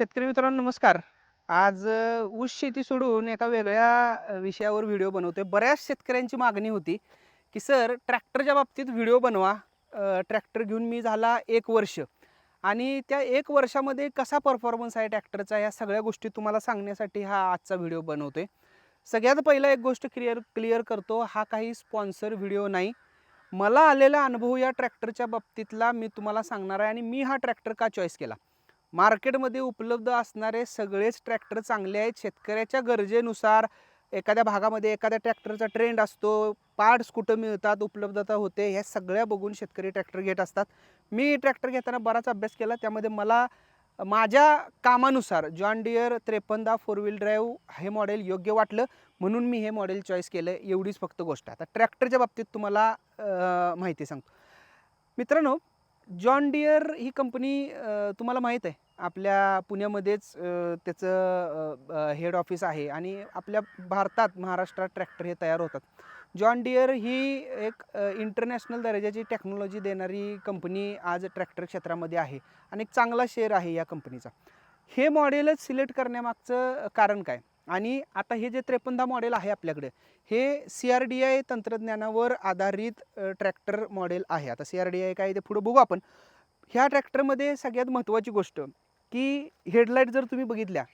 शेतकरी मित्रांनो नमस्कार. आज ऊस शेती सोडून एका वेगळ्या विषयावर व्हिडिओ बनवतोय. बऱ्याच शेतकऱ्यांची मागणी होती की सर ट्रॅक्टरच्या बाबतीत व्हिडिओ बनवा. ट्रॅक्टर घेऊन मी झाला एक वर्ष. आणि त्या एक वर्षामध्ये कसा परफॉर्मन्स आहे ट्रॅक्टरचा? या सगळ्या गोष्टी तुम्हाला सांगण्यासाठी हा आजचा व्हिडिओ बनवतोय. सगळ्यात पहिला एक गोष्ट क्लिअर क्लिअर करतो हा काही स्पॉन्सर व्हिडिओ नाही. मला आलेला अनुभव या ट्रॅक्टरच्या बाबतीतला मी तुम्हाला सांगणार आहे आणि मी हा ट्रॅक्टर का चॉईस केला? मार्केटमध्ये उपलब्ध असणारे सगळेच ट्रॅक्टर चांगले आहेत. शेतकऱ्याच्या गरजेनुसार एखाद्या भागामध्ये एखाद्या ट्रॅक्टरचा ट्रेंड असतो. पार्ट्स कुठं मिळतात उपलब्धता होते ह्या सगळ्या बघून शेतकरी ट्रॅक्टर घेत असतात. मी ट्रॅक्टर घेताना बराच अभ्यास केला. त्यामध्ये मला माझ्या कामानुसार जॉन डियर त्रेपन्न फोर व्हील ड्राईव्ह हे मॉडेल योग्य वाटलं. म्हणून मी हे मॉडेल चॉईस केलं. एवढीच फक्त गोष्ट. आहे आता ट्रॅक्टरच्या बाबतीत तुम्हाला माहिती सांगतो. मित्रांनो जॉन डिअर ही कंपनी तुम्हाला माहीत आहे. आपल्या पुण्यामध्येच त्याचं हेड ऑफिस आहे आणि आपल्या भारतात महाराष्ट्रात ट्रॅक्टर हे तयार होतात. जॉन डिअर ही एक इंटरनॅशनल दर्जाची टेक्नॉलॉजी देणारी कंपनी आज ट्रॅक्टर क्षेत्रामध्ये आहे आणि एक चांगला शेअर आहे या कंपनीचा. हे मॉडेलच सिलेक्ट करण्यामागचं कारण काय? आणि आता हे जे त्रेपन्न मॉडेल आहे आपल्याकडे हे सी आर डी आय तंत्रज्ञानावर आधारित ट्रॅक्टर मॉडेल आहे. आता सी आर डी आय काय ते पुढं बघू आपण. ह्या ट्रॅक्टरमध्ये सगळ्यात महत्त्वाची गोष्ट की हेडलाईट जर तुम्ही बघितल्या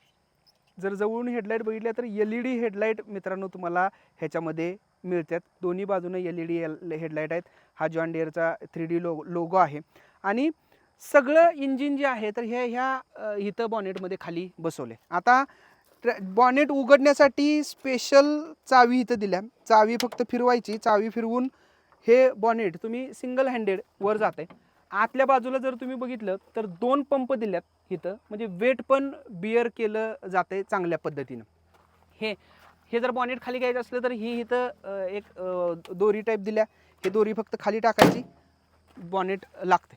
जर जवळून हेडलाईट बघितल्या तर एल ई डी हेडलाईट मित्रांनो तुम्हाला ह्याच्यामध्ये मिळतात. दोन्ही बाजूनं L E D L headlight आहेत. हा जॉन डिअरचा थ्री डी लो लोगो आहे. आणि सगळं इंजिन जे आहे तर हे ह्या इथं बॉनेटमध्ये खाली बसवले आता ट्रॅ बॉनेट उघडण्यासाठी स्पेशल चावी इथं दिल्या. चावी फक्त फिरवायची चावी फिरवून हे बॉनेट तुम्ही सिंगल हँडेड वर जाते आतल्या बाजूला जर तुम्ही बघितलं तर दोन पंप दिल्यात इथं. म्हणजे वेट पण बिअर केलं जाते चांगल्या पद्धतीनं. हे हे जर बॉनेट खाली घ्यायचं असलं तर ही इथं एक दोरी टाईप दिल्या. हे दोरी फक्त खाली टाकायची. बॉनेट लागते.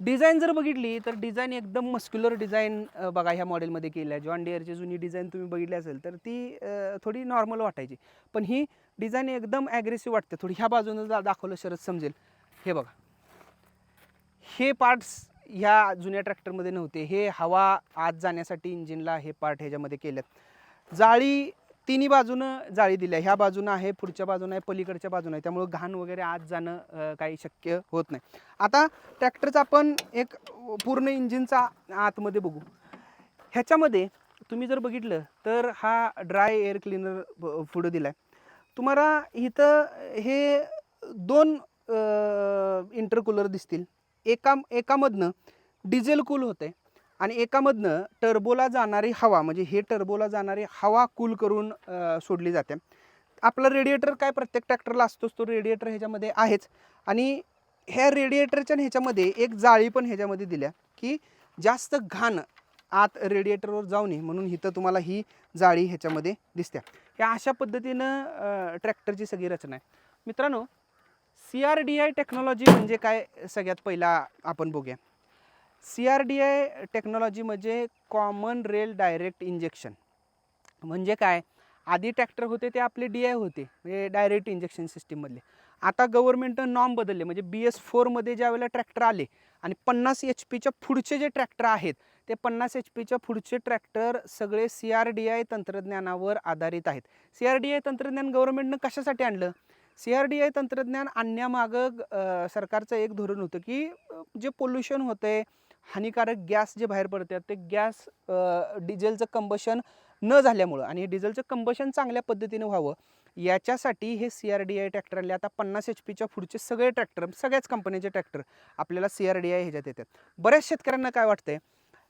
डिझाईन जर बघितली तर डिझाईन एकदम मस्क्युलर डिझाईन बघा ह्या मॉडेलमध्ये केली आहे जॉन डिअरची जुनी डिझाईन तुम्ही बघितली असेल तर ती थोडी नॉर्मल वाटायची. पण ही डिझाईन एकदम ॲग्रेसिव्ह वाटते. थोडी ह्या बाजूनं जा दाखवलं शरद समजेल. हे बघा. हे पार्ट्स ह्या जुन्या ट्रॅक्टरमध्ये नव्हते. हे हवा आत जाण्यासाठी इंजिनला हे पार्ट ह्याच्यामध्ये केलेत. जाळी तिन्ही बाजूनं जाळी दिल्या ह्या बाजूनं आहे पुढच्या बाजूनं आहे पलीकडच्या बाजूनं आहे. त्यामुळे घाण वगैरे आत जाणं काही शक्य होत नाही. आता ट्रॅक्टरचा आपण एक पूर्ण इंजिनचा आतमध्ये बघू. ह्याच्यामध्ये तुम्ही जर बघितलं तर हा ड्राय एअर क्लिनर पुढं दिला आहे तुम्हाला इथं हे दोन इंटरकूलर दिसतील. एका एकामधनं डिझेल कूल होते आणि एकामधनं टर्बोला जाणारी हवा म्हणजे हे टर्बोला जाणारी हवा कूल करून सोडली जाते. आपला रेडिएटर काय प्रत्येक ट्रॅक्टरला असतोच तो रेडिएटर ह्याच्यामध्ये आहेच. आणि ह्या रेडिएटरच्या ह्याच्यामध्ये एक जाळी पण ह्याच्यामध्ये दिल्या की जास्त घाण आत रेडिएटरवर जाऊ नये म्हणून इथं तुम्हाला ही जाळी ह्याच्यामध्ये दिसते. या अशा पद्धतीनं ट्रॅक्टरची सगळी रचना आहे. मित्रांनो C R D I technology म्हणजे काय? सगळ्यात पहिला आपण बघूया. C R D I technology म्हणजे कॉमन रेल डायरेक्ट इंजेक्शन म्हणजे काय? आधी ट्रॅक्टर होते ते आपले डी आय होते म्हणजे डायरेक्ट इंजेक्शन सिस्टीममधले आता गव्हर्नमेंटनं नॉम बदलले म्हणजे बी एस फोरमध्ये ज्या वेळेला ट्रॅक्टर आले आणि पन्नास एच पीच्या पुढचे जे ट्रॅक्टर आहेत ते पन्नास एच पीच्या पुढचे ट्रॅक्टर सगळे सी आर डी आय तंत्रज्ञानावर आधारित आहेत. सी आर डी आय तंत्रज्ञान गव्हर्नमेंटनं कशासाठी आणलं? सी आर डी आय तंत्रज्ञान आणण्यामागं सरकारचं एक धोरण होतं की जे पोल्युशन होतं आहे हानिकारक गॅस जे बाहेर पडतात ते गॅस डिझेलचं कंबशन न झाल्यामुळं आणि हे डिझेलचं कंबशन चांगल्या पद्धतीने व्हावं याच्यासाठी हे C R D I tractor आले आता पन्नास एच पीच्या पुढचे सगळे ट्रॅक्टर सगळ्याच कंपनीचे ट्रॅक्टर आपल्याला सी आर डी आय ह्याच्यात येतात. बऱ्याच शेतकऱ्यांना काय वाटतंय?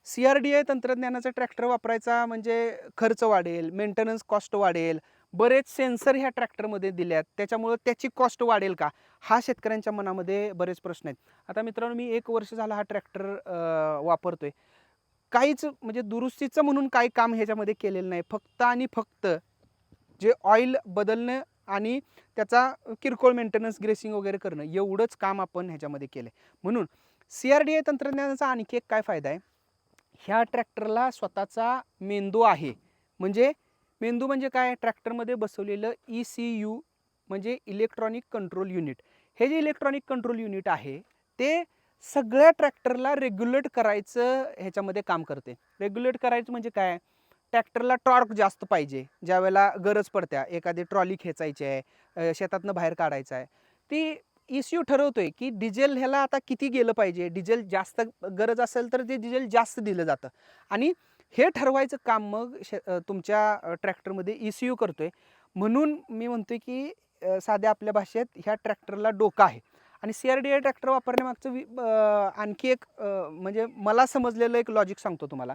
सी आर डी आय तंत्रज्ञानाचा ट्रॅक्टर वापरायचा म्हणजे खर्च वाढेल मेंटेनन्स कॉस्ट वाढेल बरेच सेन्सर ह्या ट्रॅक्टरमध्ये दिल्यात. त्याच्यामुळं त्याची कॉस्ट वाढेल का? हा शेतकऱ्यांच्या मनामध्ये बरेच प्रश्न आहेत. आता मित्रांनो मी एक वर्ष झाला हा ट्रॅक्टर वापरतोय. काहीच म्हणजे दुरुस्तीचं म्हणून काही काम ह्याच्यामध्ये केलेलं नाही. फक्त आणि फक्त जे ऑइल बदलणं आणि त्याचा किरकोळ मेंटेनन्स ग्रेसिंग वगैरे करणं एवढंच काम आपण ह्याच्यामध्ये केलं आहे म्हणून सी आर डी आय तंत्रज्ञानाचा आणखी एक काय फायदा आहे? ह्या ट्रॅक्टरला स्वतःचा मेंदू आहे. म्हणजे मेंदू म्हणजे काय? ट्रॅक्टरमध्ये बसवलेलं ई सी यू म्हणजे इलेक्ट्रॉनिक कंट्रोल युनिट हे जे इलेक्ट्रॉनिक कंट्रोल युनिट आहे ते सगळ्या ट्रॅक्टरला रेग्युलेट करायचं ह्याच्यामध्ये काम करते. रेग्युलेट करायचं म्हणजे काय? ट्रॅक्टरला टॉर्क जास्त पाहिजे ज्या वेळेला गरज पडत्या. एखादी ट्रॉली खेचायची आहे शेतातनं बाहेर काढायचं आहे. ती इश्यू ठरवतोय की डिझेल ह्याला आता किती गेलं पाहिजे? डिझेल जास्त गरज असेल तर ते डिझेल जास्त दिलं जातं. आणि हे ठरवायचं काम मग शे तुमच्या ट्रॅक्टरमध्ये ई सी यू करतोय. म्हणून मी म्हणतोय की साध्या आपल्या भाषेत ह्या ट्रॅक्टरला डोकं आहे. आणि C R D I tractor वापरण्यामागचं वि आणखी एक म्हणजे मला समजलेलं एक लॉजिक सांगतो तुम्हाला.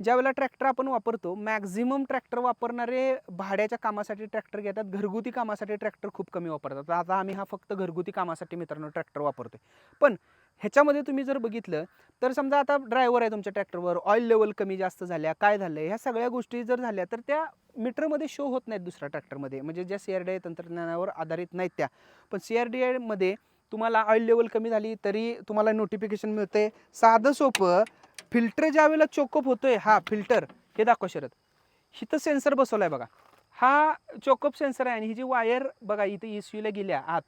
ज्यावेळेला ट्रॅक्टर आपण वापरतो मॅक्झिमम ट्रॅक्टर वापरणारे भाड्याच्या कामासाठी ट्रॅक्टर घेतात घरगुती कामासाठी ट्रॅक्टर खूप कमी वापरतात. आता आम्ही हा फक्त घरगुती कामासाठी मित्रांनो ट्रॅक्टर वापरतो पण ह्याच्यामध्ये तुम्ही जर बघितलं तर समजा आता ड्रायव्हर आहे तुमच्या ट्रॅक्टरवर ऑइल लेवल कमी जास्त झाल्या काय झालं ह्या सगळ्या गोष्टी जर झाल्या तर त्या मीटरमध्ये शो होत नाहीत दुसऱ्या ट्रॅक्टरमध्ये. म्हणजे ज्या सी आर डी आय तंत्रज्ञानावर आधारित नाहीत त्या. पण सी आर डी आयमध्ये तुम्हाला ऑइल लेवल कमी झाली तरी तुम्हाला नोटिफिकेशन मिळते साधं सोपं फिल्टर ज्या वेळेला चोकअप होतोय हा फिल्टर हे दाखवा शरद. इथं सेन्सर बसवलाय बघा. हा चोकअप सेन्सर आहे आणि ही जी वायर बघा इथं इस्यूला गेल्या आत.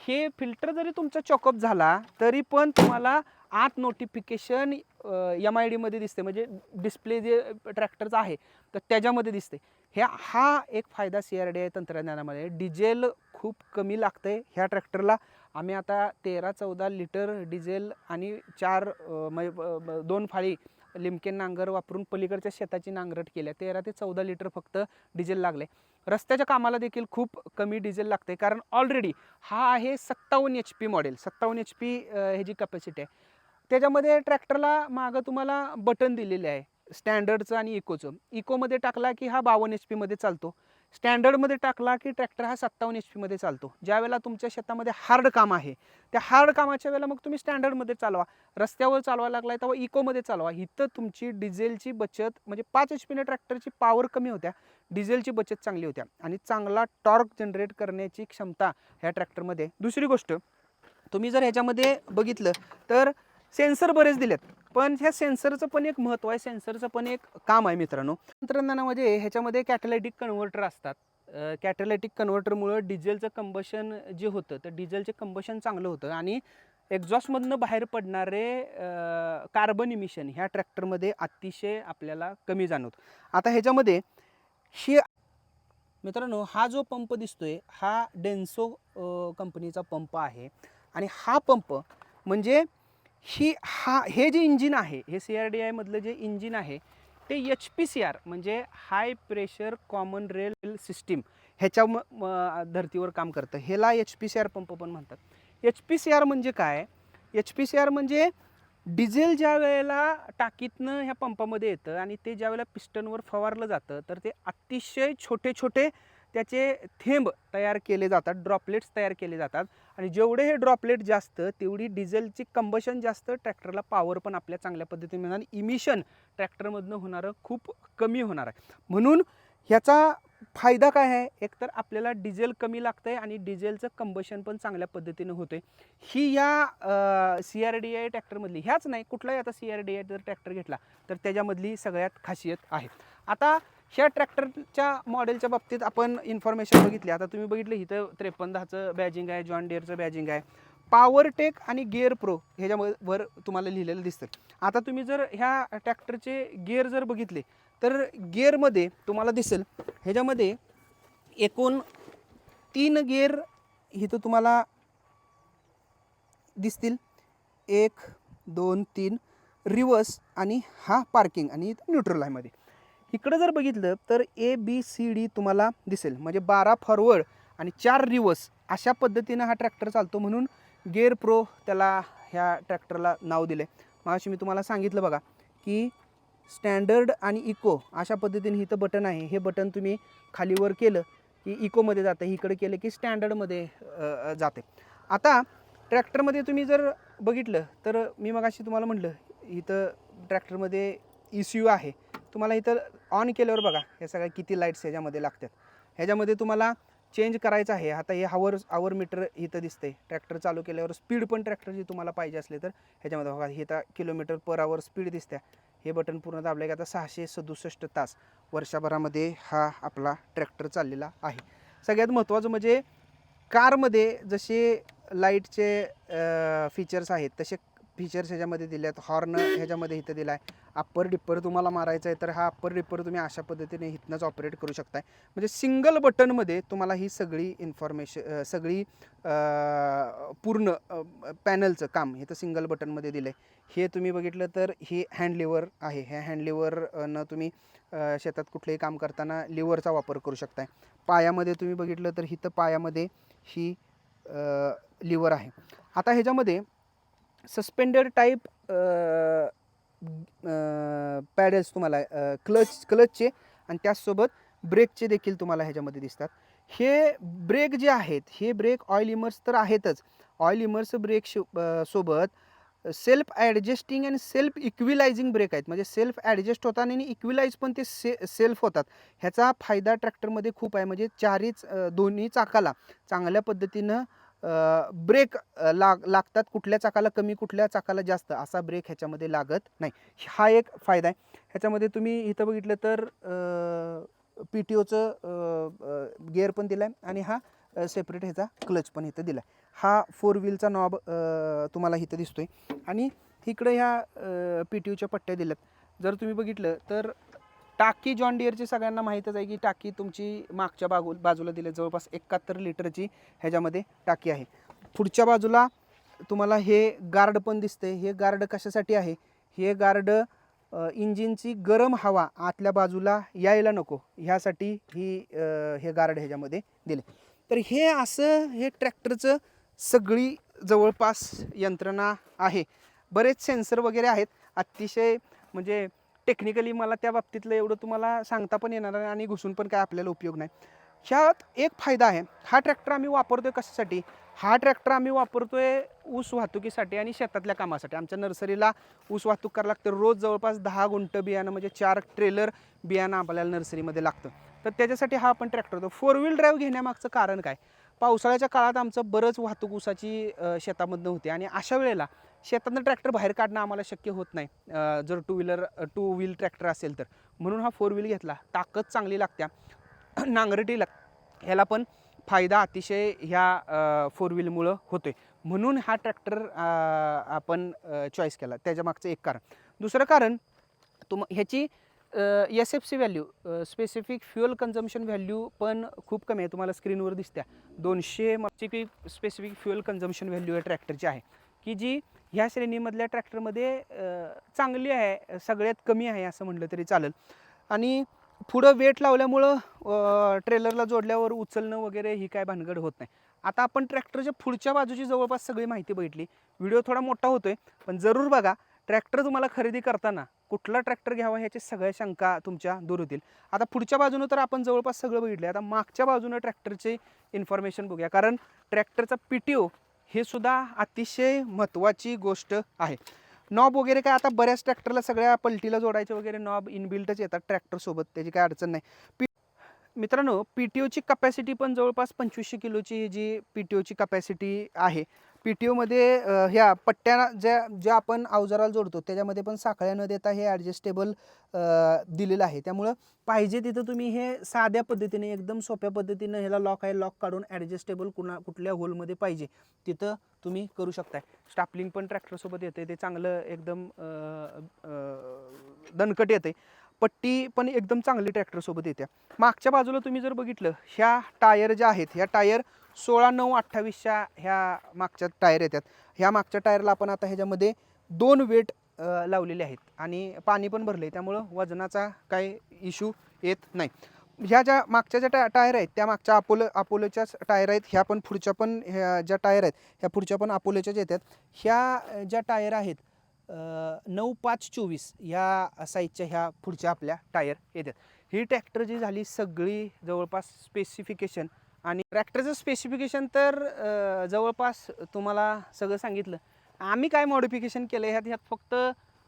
हे फिल्टर जरी तुमचा चॉकअप झाला तरी पण तुम्हाला आत नोटिफिकेशन एम आय डीमध्ये दिसते. म्हणजे डिस्प्ले जे ट्रॅक्टरचं आहे तर त्याच्यामध्ये दिसते. ह्या हा एक फायदा सी आर डी आय तंत्रज्ञानामध्ये डिझेल खूप कमी लागतंय ह्या ट्रॅक्टरला आम्ही आता तेरा चौदा लिटर डिझेल आणि चार म्हणजे दोन फाळी लिमकेन नांगर वापरून पलीकडच्या शेताची नांगरट केल्या तेरा ते चौदा लिटर फक्त डिझेल लागले. रस्त्याच्या कामाला देखील खूप कमी डिझेल लागते कारण ऑलरेडी हा आहे सत्तावन्न एच पी मॉडेल सत्तावन्न एच पी ह्याची कपॅसिटी आहे. त्याच्यामध्ये ट्रॅक्टरला मागं तुम्हाला बटन दिलेले आहे. स्टँडर्डचं आणि इकोचं इकोमध्ये टाकला की हा बावन्न एच पीमध्ये चालतो. स्टँडर्डमध्ये टाकला की ट्रॅक्टर हा सत्तावन्न एच पीमध्ये चालतो. ज्या वेळेला तुमच्या शेतामध्ये हार्ड काम आहे त्या हार्ड कामाच्या वेळेला मग तुम्ही स्टँडर्डमध्ये चालवा. रस्त्यावर चालवायला लागलाय तेव्हा इकोमध्ये चालवा. इथं तुमची डिझेलची बचत म्हणजे पाच एच पीने ट्रॅक्टरची पॉवर कमी होत्या डिझेलची बचत चांगली होत्या. आणि चांगला टॉर्क जनरेट करण्याची क्षमता ह्या ट्रॅक्टरमध्ये. दुसरी गोष्ट तुम्ही जर ह्याच्यामध्ये बघितलं तर सेन्सर बरेच दिलेत. पण ह्या सेन्सरचं पण एक महत्त्व आहे सेन्सरचं पण एक काम आहे मित्रांनो. तंत्रज्ञानामध्ये ह्याच्यामध्ये कॅटलायटिक कन्व्हर्टर असतात. कॅटलायटिक कन्व्हर्टरमुळं डिझेलचं कंबशन जे होतं तर डिझेलचे कंबशन चांगलं होतं आणि एक्झॉस्टमधनं बाहेर पडणारे कार्बन इमिशन ह्या ट्रॅक्टरमध्ये अतिशय आपल्याला कमी जाणवत. आता ह्याच्यामध्ये ही मित्रांनो हा जो पंप दिसतोय हा डेन्सो कंपनीचा पंप आहे. आणि हा पंप म्हणजे ही हा हे जे इंजिन आहे हे सी आर डी आयमधलं जे इंजिन आहे ते एच पी सी आर म्हणजे high pressure common rail system ह्याच्या म- म- धर्तीवर काम करतं. ह्याला H P C R pump पण म्हणतात. एच पी सी आर म्हणजे काय? एच पी सी आर म्हणजे डिझेल ज्या वेळेला टाकीतनं ह्या पंपामध्ये येतं आणि ते ज्या वेळेला पिस्टनवर फवारलं जातं तर ते अतिशय छोटे छोटे त्याचे थेंब तयार केले जातात ड्रॉपलेट्स तयार केले जातात. आणि जेवढे हे ड्रॉपलेट जास्त तेवढी डिझेलची कंबशन जास्त ट्रॅक्टरला पॉवर पण आपल्या चांगल्या पद्धतीने मिळणार आणि इमिशन ट्रॅक्टरमधनं होणारं खूप कमी होणार आहे. म्हणून ह्याचा फायदा काय आहे? एकतर आपल्याला डिझेल कमी लागतं आहे आणि डिझेलचं कंबशन पण चांगल्या पद्धतीनं होतं ही या सी आर डी आय ट्रॅक्टरमधली ह्याच नाही कुठलाही आता सी आर डी आय जर ट्रॅक्टर घेतला तर त्याच्यामधली सगळ्यात खासियत आहे. आता ह्या ट्रॅक्टरच्या मॉडेलच्या बाबतीत आपण इन्फॉर्मेशन बघितली. आता तुम्ही बघितलं इथं त्रेपन्न दहाचं बॅजिंग आहे जॉन डेअरचं बॅजिंग आहे. पॉवर टेक आणि गिअर प्रो ह्याच्यामध्ये वर तुम्हाला लिहिलेलं दिसतं. आता तुम्ही जर ह्या ट्रॅक्टरचे गिअर जर बघितले तर गिअरमध्ये तुम्हाला दिसेल ह्याच्यामध्ये एकूण तीन गिअर इथं तुम्हाला दिसतील. एक दोन तीन रिवर्स आणि हा पार्किंग आणि इथं न्यूट्रल आहे मध्ये. इकडं जर बघितलं तर ए बी सी डी तुम्हाला दिसेल. म्हणजे बारा फॉरवर्ड आणि चार रिवर्स अशा पद्धतीनं हा ट्रॅक्टर चालतो म्हणून गेअर प्रो त्याला ह्या ट्रॅक्टरला नाव दिले मग मी तुम्हाला सांगितलं बघा की स्टँडर्ड आणि इको अशा पद्धतीने इथं बटन आहे. हे बटन तुम्ही खालीवर केलं की इकोमध्ये जातं. इकडे केलं की स्टँडर्डमध्ये जाते. आता ट्रॅक्टरमध्ये तुम्ही जर बघितलं तर मी मगाशी तुम्हाला म्हटलं इथं ट्रॅक्टरमध्ये ई सी यू आहे. तुम्हाला इथं ऑन केल्यावर बघा हे सगळ्या किती लाईट्स ह्याच्यामध्ये लागतात. ह्याच्यामध्ये तुम्हाला चेंज करायचं आहे. आता हे हावर आवर मीटर इथं दिसते ट्रॅक्टर चालू केल्यावर स्पीड पण ट्रॅक्टरची तुम्हाला पाहिजे असले तर. ह्याच्यामध्ये बघा हे आता किलोमीटर पर आवर स्पीड दिसते हे बटन पूर्ण दाबलं की आता सहाशे सदुसष्ट तास वर्षभरामध्ये हा आपला ट्रॅक्टर चाललेला आहे. सगळ्यात महत्त्वाचं म्हणजे कारमध्ये जसे लाईटचे फीचर्स आहेत तसे फीचर्स ह्याच्यामध्ये दिले आहेत हॉर्न ह्याच्यामध्ये इथं दिला आहे अप्पर डिप्पर तुम्हाला मारायचा आहे तर हा अप्पर डिप्पर तुम्ही अशा पद्धतीने इथनंच ऑपरेट करू शकताय. म्हणजे सिंगल बटनमध्ये तुम्हाला ही सगळी इन्फॉर्मेशन सगळी पूर्ण पॅनलचं काम हे तर सिंगल बटनमध्ये दिलं आहे हे तुम्ही बघितलं तर हे हँड लिव्हर आहे. ह्या हँड लिव्हरनं तुम्ही शेतात कुठलंही काम करताना लिव्हरचा वापर करू शकताय. पायामध्ये तुम्ही बघितलं तर इथं पायामध्ये ही लिव्हर आहे. आता ह्याच्यामध्ये सस्पेंडेड टाईप पॅडल्स तुम्हाला क्लच क्लचचे आणि त्याचसोबत ब्रेकचे देखील तुम्हाला ह्याच्यामध्ये दिसतात. हे ब्रेक जे आहेत हे ब्रेक ऑइल इमर्स तर आहेतच. ऑइल इमर्स ब्रेक शो सोबत self adjusting and self equalising brake आहेत. म्हणजे सेल्फ ॲडजस्ट होतात आणि इक्विलाइज पण ते से सेल्फ होतात. ह्याचा फायदा ट्रॅक्टरमध्ये खूप आहे. म्हणजे चारीच दोन्ही चाकाला चांगल्या पद्धतीनं ब्रेक लाग लागतात. कुठल्या चाकाला कमी कुठल्या चाकाला जास्त असा ब्रेक ह्याच्यामध्ये लागत नाही. हा एक फायदा आहे. ह्याच्यामध्ये तुम्ही इथं बघितलं तर पी टी ओचं गिअर पण दिलं आहे आणि हा सेपरेट ह्याचा क्लच पण इथं दिला आहे हा फोर व्हीलचा नॉब तुम्हाला इथं दिसतोय. आणि इकडं ह्या पी टी ओच्या पट्ट्या दिल्यात. जर तुम्ही बघितलं तर टाकी जॉन डिअरची सगळ्यांना माहीतच आहे की टाकी तुमची मागच्या बाजू बाजूला दिली आहे. जवळपास एकाहत्तर लिटरची ह्याच्यामध्ये टाकी आहे. पुढच्या बाजूला तुम्हाला हे गार्ड पण दिसते हे गार्ड कशासाठी आहे? हे गार्ड इंजिनची गरम हवा आतल्या बाजूला यायला नको. ह्यासाठी ही हे गार्ड ह्याच्यामध्ये दिले. तर हे असं हे ट्रॅक्टरचं सगळी जवळपास यंत्रणा आहे. बरेच सेन्सर वगैरे आहेत. अतिशय म्हणजे टेक्निकली मला त्या बाबतीतलं एवढं तुम्हाला सांगता पण येणार नाही आणि घुसून पण काय आपल्याला उपयोग नाही. ह्यात एक फायदा आहे हा ट्रॅक्टर आम्ही वापरतोय कशासाठी? हा ट्रॅक्टर आम्ही वापरतोय ऊस वाहतुकीसाठी आणि शेतातल्या कामासाठी. आमच्या नर्सरीला ऊस वाहतूक करायला लागतं. रोज जवळपास दहा गुंट बियाणं म्हणजे चार ट्रेलर बियाणं आपल्याला नर्सरीमध्ये लागतं. तर त्याच्यासाठी हा आपण ट्रॅक्टर होतो. फोर व्हील ड्राईव्ह घेण्यामागचं कारण काय? पावसाळ्याच्या काळात आमचं बरंच वाहतूक ऊसाची शेतामधनं होते आणि अशा वेळेला शेतातनं ट्रॅक्टर बाहेर काढणं आम्हाला शक्य होत नाही. जर two wheeler two wheel tractor असेल तर. म्हणून हा फोर व्हील घेतला. ताकद चांगली लागत्या. नांगरटीला ह्याला पण फायदा अतिशय ह्या फोर व्हीलमुळं आहे म्हणून हा ट्रॅक्टर आपण चॉईस केला. त्याच्या मागचं एक कारण. दुसरं कारण तुम ह्याची S F C value specific fuel consumption value पण खूप कमी आहे. तुम्हाला स्क्रीनवर दिसत्या. दोनशे मागची स्पेसिफिक फ्युअल कन्झम्पशन व्हॅल्यू आहे ट्रॅक्टरची आहे. की जी ह्या श्रेणीमधल्या ट्रॅक्टरमध्ये चांगली आहे सगळ्यात कमी आहे असं म्हटलं तरी चालेल. आणि पुढं वेट लावल्यामुळं ट्रेलरला जोडल्यावर उचलणं वगैरे ही काय भानगड होत नाही. आता आपण ट्रॅक्टरच्या पुढच्या बाजूची जवळपास सगळी माहिती बघितली. व्हिडिओ थोडा मोठा होतोय पण जरूर बघा ट्रॅक्टर तुम्हाला खरेदी करताना कुठला ट्रॅक्टर घ्यावा ह्याची सगळ्या शंका तुमच्या दूर होतील. आता पुढच्या बाजूनं तर आपण जवळपास सगळं बघितलं आता मागच्या बाजूनं ट्रॅक्टरचे इन्फॉर्मेशन बघूया कारण ट्रॅक्टरचा पी टी ओ हे सुद्धा अतिशय महत्त्वाची गोष्ट आहे. नॉब वगैरे काय आता बऱ्याच ट्रॅक्टरला सगळ्या पलटीला जोडायचे वगैरे नॉब इनबिल्टच येतात ट्रॅक्टरसोबत त्याची काय अडचण नाही. पी मित्रांनो पी टी ओची कपॅसिटी पण जवळपास पंचवीसशे किलोची जी पी टी ओची कपॅसिटी आहे पी टी ओमध्ये ह्या पट्ट्या ज्या ज्या आपण अवजाराला जोडतो त्याच्यामध्ये पण साखळ्या न देता हे ॲडजस्टेबल दिलेलं आहे. त्यामुळं पाहिजे तिथं तुम्ही हे साध्या पद्धतीने एकदम सोप्या पद्धतीनं ह्याला लॉक आहे लॉक काढून ॲडजस्टेबल कुणा कुठल्या होलमध्ये पाहिजे तिथं तुम्ही करू शकताय. स्टापलिंग पण ट्रॅक्टरसोबत येते ते चांगलं एकदम दणकट येते पट्टी पण एकदम चांगली ट्रॅक्टरसोबत येते मागच्या बाजूला तुम्ही जर बघितलं ह्या टायर ज्या आहेत ह्या टायर सोळा नऊ अठ्ठावीसच्या ह्या मागच्या टायर येतात. ह्या मागच्या टायरला आपण आता ह्याच्यामध्ये दोन वेट लावलेले आहेत. आणि पाणी पण भरले त्यामुळं वजनाचा काही इश्यू येत नाही. ह्या ज्या मागच्या ज्या टा टायर आहेत त्या मागच्या अपोलो अपोलोच्याच टायर आहेत. ह्या पण पुढच्या पण ह्या ज्या टायर आहेत ह्या पुढच्या पण अपोलोच्याच येतात ह्या ज्या टायर आहेत नऊ पाच चोवीस ह्या साईजच्या ह्या पुढच्या आपल्या टायर येतात. ही ट्रॅक्टर जी झाली सगळी जवळपास स्पेसिफिकेशन आणि ट्रॅक्टरचं स्पेसिफिकेशन तर जवळपास तुम्हाला सगळं सांगितलं. आम्ही काय मॉडिफिकेशन केलं ह्यात ह्यात फक्त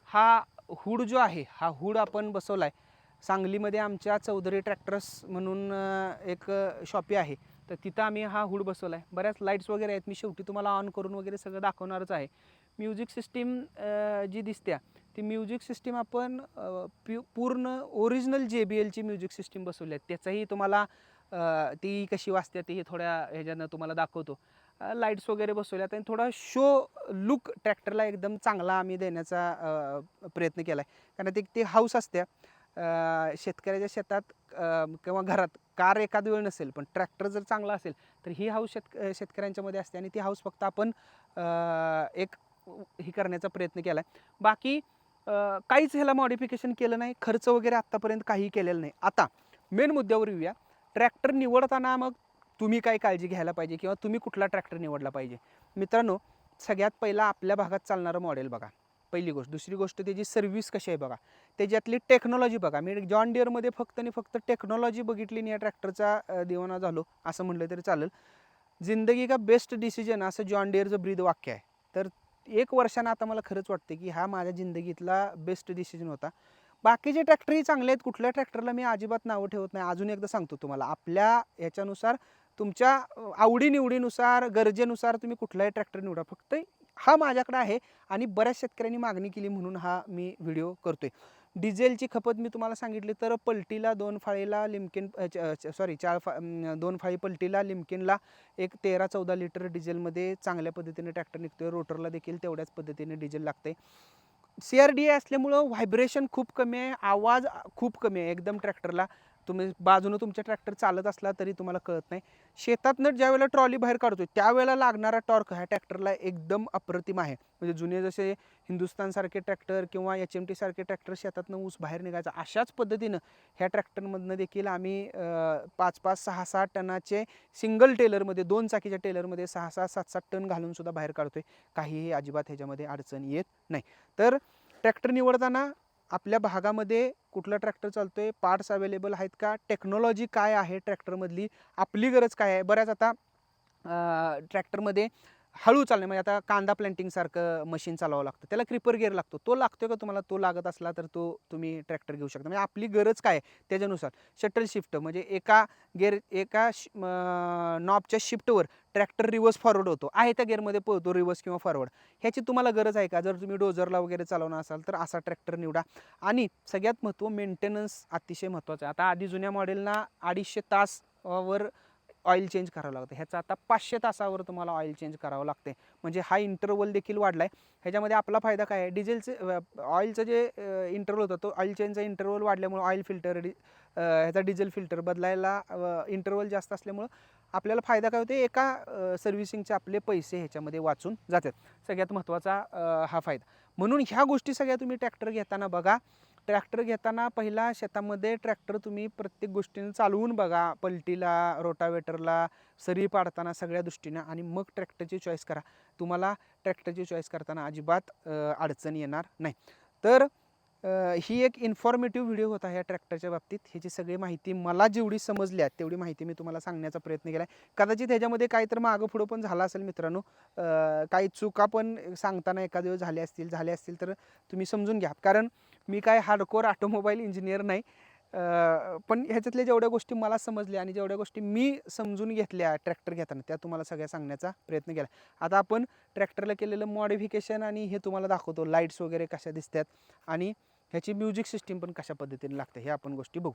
हा हुड जो आहे हा हुड आपण बसवला आहे सांगलीमध्ये आमच्या चौधरी ट्रॅक्टर्स म्हणून एक शॉपी आहे. तर तिथं आम्ही हा हुड बसवला आहे बऱ्याच लाईट्स वगैरे आहेत. मी शेवटी तुम्हाला ऑन करून वगैरे सगळं दाखवणारच आहे. म्युझिक सिस्टीम जी दिसत्या ती म्युझिक सिस्टीम आपण प्यु पूर्ण ओरिजिनल जे बी एलची म्युझिक सिस्टीम बसवली आहे. त्याचाही तुम्हाला ती कशी वाचते ती थोड्या ह्याच्यानं तुम्हाला दाखवतो. लाईट्स वगैरे बसवल्यात आणि थोडा शो लुक ट्रॅक्टरला एकदम चांगला आम्ही देण्याचा प्रयत्न केला आहे कारण ते ते हाऊस असते शेतकऱ्याच्या शेतात किंवा घरात कार एखाद वेळ नसेल पण ट्रॅक्टर जर चांगला असेल तर ही हाऊस शेतक शेतकऱ्यांच्यामध्ये असते आणि ती हाऊस फक्त आपण एक ही करण्याचा प्रयत्न केला आहे बाकी काहीच ह्याला मॉडिफिकेशन केलं नाही. खर्च वगैरे आत्तापर्यंत काही केलेलं नाही. आता मेन मुद्द्यावर येऊया. ट्रॅक्टर निवडताना मग तुम्ही काय काळजी घ्यायला पाहिजे किंवा तुम्ही कुठला ट्रॅक्टर निवडला पाहिजे? मित्रांनो सगळ्यात पहिला आपल्या भागात चालणारं मॉडेल बघा. पहिली गोष्ट. दुसरी गोष्ट त्याची सर्व्हिस कशी आहे बघा. त्याच्यातली टेक्नॉलॉजी बघा. मी जॉन डिअरमध्ये फक्त आणि फक्त टेक्नॉलॉजी बघितली आणि या ट्रॅक्टरचा दिवाना झालो असं म्हटलं तरी चालेल. जिंदगी का बेस्ट डिसिजन असं जॉन डिअरचं ब्रीद वाक्य आहे. तर एक वर्षानं आता मला खरंच वाटतं की हा माझ्या जिंदगीतला बेस्ट डिसिजन होता. बाकीचे ट्रॅक्टरही चांगले आहेत. कुठल्या ट्रॅक्टरला मी अजिबात नावं ठेवत नाही. अजून एकदा सांगतो तुम्हाला. आपल्या याच्यानुसार तुमच्या आवडीनिवडीनुसार गरजेनुसार तुम्ही कुठलाही ट्रॅक्टर निवडा. फक्त हा माझ्याकडे आहे आणि बऱ्याच शेतकऱ्यांनी मागणी केली म्हणून हा मी व्हिडिओ करतोय. डिझेलची खपत मी तुम्हाला सांगितली तर पलटीला दोन फाळीला लिमकिन सॉरी चार फा दोन फाळी पलटीला लिमकिनला एक तेरा चौदा लिटर डिझेलमध्ये चांगल्या पद्धतीने ट्रॅक्टर निघतोय. रोटरला देखील तेवढ्याच पद्धतीने डिझेल लागते सी आर डी ए असल्यामुळं व्हायब्रेशन खूप कमी आहे आवाज खूप कमी आहे एकदम ट्रॅक्टरला तुम्ही बाजूनं तुमचा ट्रॅक्टर चालत असला तरी तुम्हाला कळत नाही. शेतातनं ज्या वेळेला ट्रॉली बाहेर काढतो त्यावेळेला लागणारा टॉर्क ह्या ट्रॅक्टरला एकदम अप्रतिम आहे. म्हणजे जुने जसे हिंदुस्थानसारखे ट्रॅक्टर किंवा एच एम टीसारखे ट्रॅक्टर शेतातनं ऊस बाहेर निघायचा अशाच पद्धतीनं ह्या ट्रॅक्टरमधनं देखील आम्ही पाच पाच सहा सहा टनाचे सिंगल टेलरमध्ये दोन चाकीच्या टेलरमध्ये सहा सहा सात सात टन घालूनसुद्धा बाहेर काढतोय. काहीही अजिबात ह्याच्यामध्ये अडचण येत नाही. तर ट्रॅक्टर निवडताना आपल्या भागामध्ये कुठला ट्रॅक्टर चालतो आहे पार्ट्स अवेलेबल आहेत का टेक्नॉलॉजी काय आहे ट्रॅक्टरमधली आपली गरज काय आहे? बऱ्याच आता ट्रॅक्टरमध्ये हळू चालणे म्हणजे आता कांदा प्लॅन्टिंगसारखं मशीन चालवावं लागतं. त्याला क्रिपर गिअर लागतो. तो लागतोय का तुम्हाला? तो लागत असला तर तो तुम्ही ट्रॅक्टर घेऊ शकता. म्हणजे आपली गरज काय आहे? त्याच्यानुसार शटल शिफ्ट म्हणजे एका गेअर एका नॉबच्या शिफ्टवर ट्रॅक्टर रिव्हर्स फॉरवर्ड होतो. आहे त्या गेअरमध्ये पळतो रिव्हर्स किंवा फॉरवर्ड ह्याची तुम्हाला गरज आहे का? जर तुम्ही डोजरला वगैरे चालवणार असाल तर असा ट्रॅक्टर निवडा. आणि सगळ्यात महत्त्व मेंटेनन्स अतिशय महत्त्वाचं आहे. आता आधी जुन्या मॉडेलना अडीचशे तास वर ऑइल चेंज करावं लागतं. ह्याचा आता पाचशे तासावर तुम्हाला ऑइल चेंज करावं लागते म्हणजे हा इंटरवल देखील वाढला आहे ह्याच्यामध्ये आपला फायदा काय आहे? डिझेलचं ऑइलचं जे इंटरवल होतं तो ऑइल चेंजचा इंटरवल वाढल्यामुळं ऑइल फिल्टर ह्याचा डिझेल फिल्टर बदलायला इंटरवल जास्त असल्यामुळं आपल्याला फायदा काय होते एका सर्व्हिसिंगचे आपले पैसे ह्याच्यामध्ये वाचून जातात. सगळ्यात महत्त्वाचा हा फायदा. म्हणून ह्या गोष्टी सगळ्या तुम्ही ट्रॅक्टर घेताना बघा. ट्रॅक्टर घेताना पहिला शेतामध्ये ट्रॅक्टर तुम्ही प्रत्येक गोष्टीनं चालवून बघा. पलटीला रोटावेटरला सरी पाडताना सगळ्या दृष्टीनं आणि मग ट्रॅक्टरची चॉईस करा. तुम्हाला ट्रॅक्टरची चॉईस करताना अजिबात अडचण येणार नाही. तर ही एक इन्फॉर्मेटिव्ह व्हिडिओ होता ह्या ट्रॅक्टरच्या बाबतीत. ह्याची सगळी माहिती मला जेवढी समजली आहे तेवढी माहिती मी तुम्हाला सांगण्याचा प्रयत्न केला आहे कदाचित ह्याच्यामध्ये काही तर मागं पुढं पण झाला असेल मित्रांनो. काही चुका पण सांगताना एखाद्या वेळ झाल्या असतील झाल्या असतील तर तुम्ही समजून घ्या. कारण मी काय हार्डकोर ऑटोमोबाईल इंजिनियर नाही. पण ह्याच्यातल्या जेवढ्या गोष्टी मला समजल्या आणि जेवढ्या गोष्टी मी समजून घेतल्या ट्रॅक्टर घेताना त्या तुम्हाला सगळ्या सांगण्याचा प्रयत्न केला. आता आपण ट्रॅक्टरला केलेलं मॉडिफिकेशन आणि हे तुम्हाला दाखवतो लाईट्स वगैरे कशा दिसतात आणि ह्याची म्युझिक सिस्टीम पण कशा पद्धतीने लागते हे आपण गोष्टी बघू.